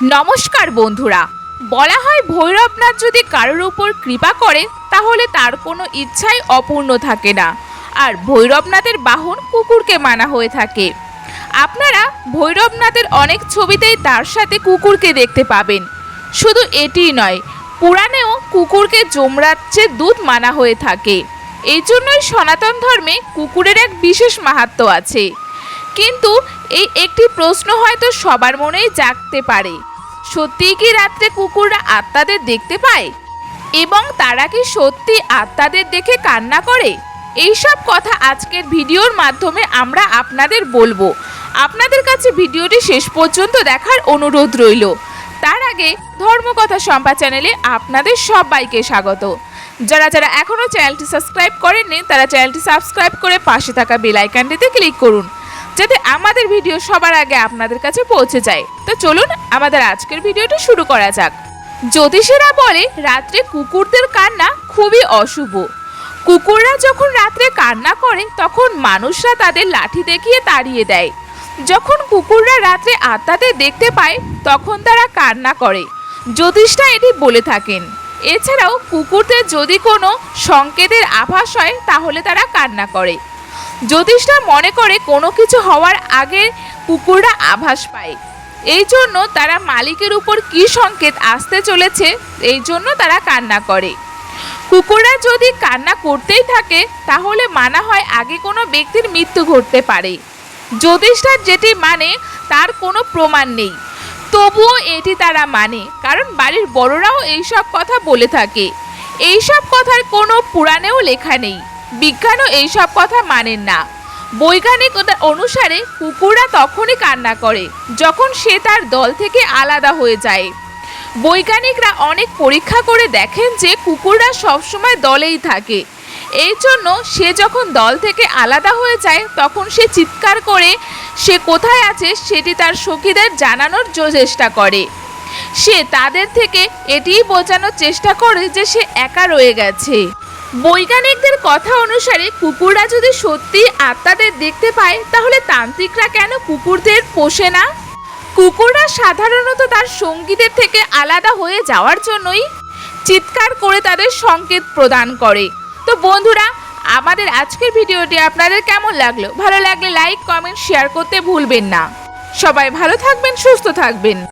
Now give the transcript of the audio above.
নমস্কার বন্ধুরা। বলা হয় ভৈরবনাথ যদি কারোর উপর কৃপা করে তাহলে তার কোনো ইচ্ছাই অপূর্ণ থাকে না। আর ভৈরবনাথের বাহন কুকুরকে মানা হয়ে থাকে। আপনারা ভৈরবনাথের অনেক ছবিতেই তার সাথে কুকুরকে দেখতে পাবেন। শুধু এটিই নয়, পুরাণেও কুকুরকে জমরাচ্ছে দুধ মানা হয়ে থাকে। এই জন্যই সনাতন ধর্মে কুকুরের এক বিশেষ মাহাত্ম্য আছে। কিন্তু এই একটি প্রশ্ন হয়তো সবার মনেই জাগতে পারে। সত্যিই কি রাত্রে কুকুররা আত্মাদের দেখতে পায়? এবং তারা কি সত্যি আত্মাদের দেখে কান্না করে? এইসব কথা আজকের ভিডিওর মাধ্যমে আমরা আপনাদের বলব। আপনাদের কাছে ভিডিওটি শেষ পর্যন্ত দেখার অনুরোধ রইল। তার আগে ধর্মকথা সম্পা চ্যানেলে আপনাদের সবাইকে স্বাগত। যারা যারা এখনও চ্যানেলটি সাবস্ক্রাইব করেননি, তারা চ্যানেলটি সাবস্ক্রাইব করে পাশে থাকা বেল আইকনটিতে ক্লিক করুন। যাতে আমাদের ভিডিও সবার আগে আপনাদের কাছে পৌঁছে যায়। তো চলুন আমাদের আজকের ভিডিওটি শুরু করা যাক। জ্যোতিষীরা বলে, রাত্রে কুকুরদের কান্না খুবই অশুভ। কুকুররা যখন রাত্রে কান্না করে, তখন মানুষরা তাদের লাঠি দেখিয়ে তাড়িয়ে দেয়। যখন কুকুররা রাত্রে আত্মাদের দেখতে পায়, তখন তারা কান্না করে। জ্যোতিষরা এটি বলে থাকেন। এছাড়াও কুকুরদের যদি কোনো সংকেতের আভাস হয়, তাহলে তারা কান্না করে। জ্যোতিষরা মনে করে কোনো কিছু হওয়ার আগে কুকুররা আভাস পায়। এই জন্য তারা মালিকের উপর কী সংকেত আসতে চলেছে, এই জন্য তারা কান্না করে। কুকুররা যদি কান্না করতেই থাকে, তাহলে মানা হয় আগে কোনো ব্যক্তির মৃত্যু ঘটতে পারে। জ্যোতিষরা যেটি মানে তার কোনো প্রমাণ নেই। তবুও এটি তারা মানে কারণ বাড়ির বড়রাও এইসব কথা বলে থাকে। এইসব কথার কোনো পুরাণেও লেখা নেই। বিজ্ঞানও এইসব কথা মানেন না। বৈজ্ঞানিকতা অনুসারে কুকুররা তখনই কান্না করে, যখন সে তার দল থেকে আলাদা হয়ে যায়। বৈজ্ঞানিকরা অনেক পরীক্ষা করে দেখেন যে কুকুররা সবসময় দলেই থাকে। এই জন্য সে যখন দল থেকে আলাদা হয়ে যায়, তখন সে চিৎকার করে সে কোথায় আছে সেটি তার সখীদের জানানোর চেষ্টা করে। সে তাদের থেকে এটিই বোঝানোর চেষ্টা করে যে সে একা রয়ে গেছে। বৈজ্ঞানিকদের কথা অনুসারে কুকুররা যদি সত্যি আত্মাদের দেখতে পায়, তাহলে তান্ত্রিকরা কেন কুকুরদের পোষে না? কুকুররা সাধারণত তার সঙ্গীদের থেকে আলাদা হয়ে যাওয়ার জন্যই চিৎকার করে তাদের সংকেত প্রদান করে। তো বন্ধুরা, আমাদের আজকের ভিডিওটি আপনাদের কেমন লাগল? ভালো লাগলে লাইক, কমেন্ট, শেয়ার করতে ভুলবেন না। সবাই ভালো থাকবেন, সুস্থ থাকবেন।